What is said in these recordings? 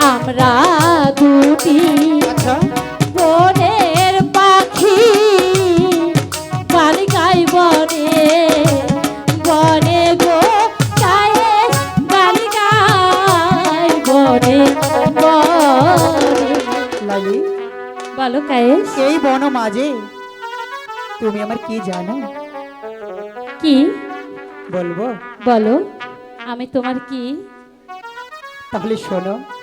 আমরা দুটি আচ্ছা। বনের পাখি গাই বনে বনে গো গায়ে গাই বনে বনে বলো কায়েস। এই বন মাঝে তুমি আমার কি জানো? কি? বলব। বলো। আমি তোমার কি? তাহলে শোনো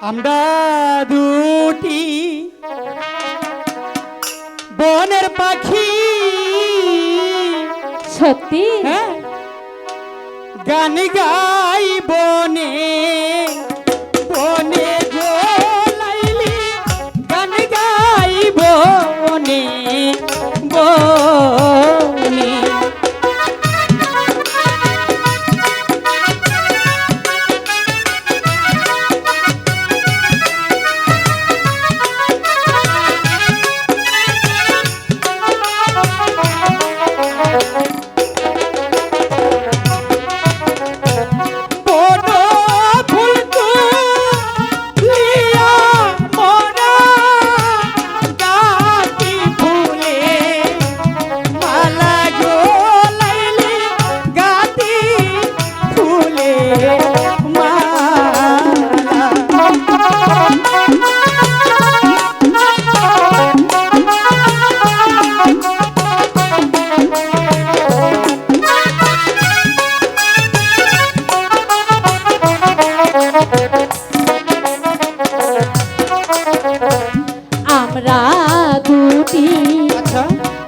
আমরা দুটি বনের পাখি। সত্যি? হ্যাঁ। গান গাই বনে বনে গো লাইলি গান গাই বনে বনে দুটি আচ্ছা।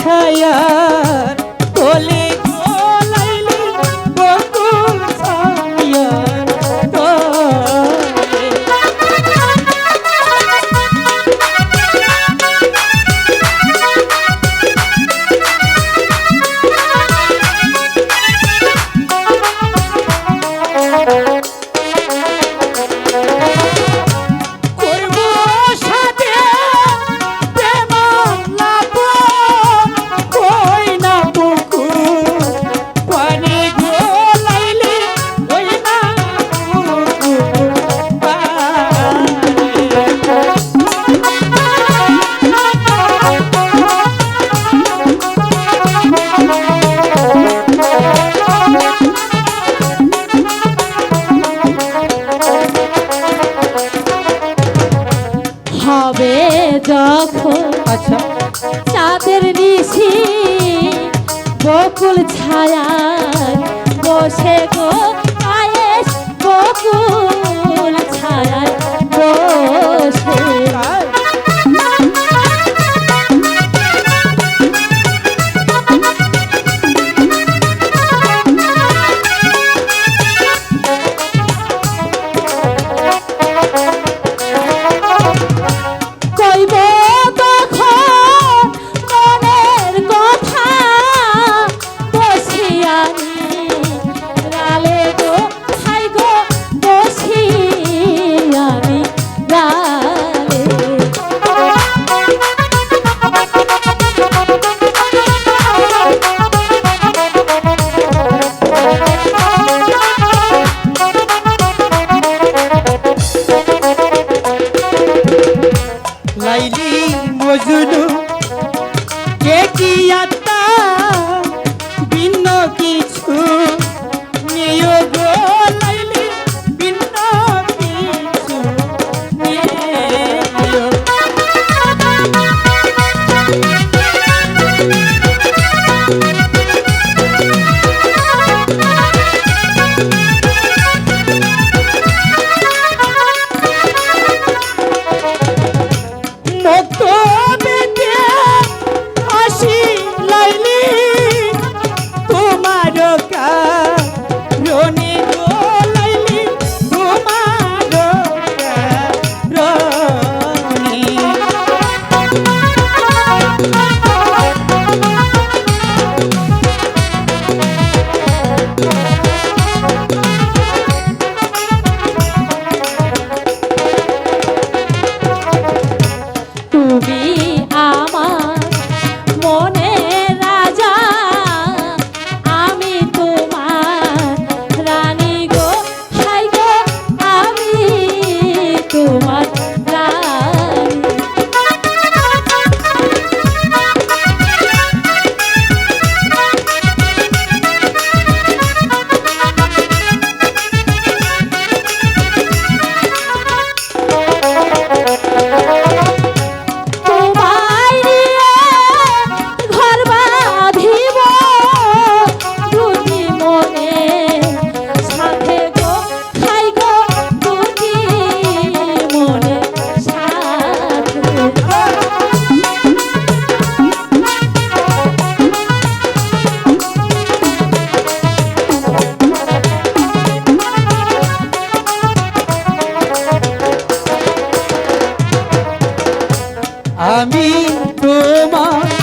ছায়া বকুল ছায়া বসে আমি তোমার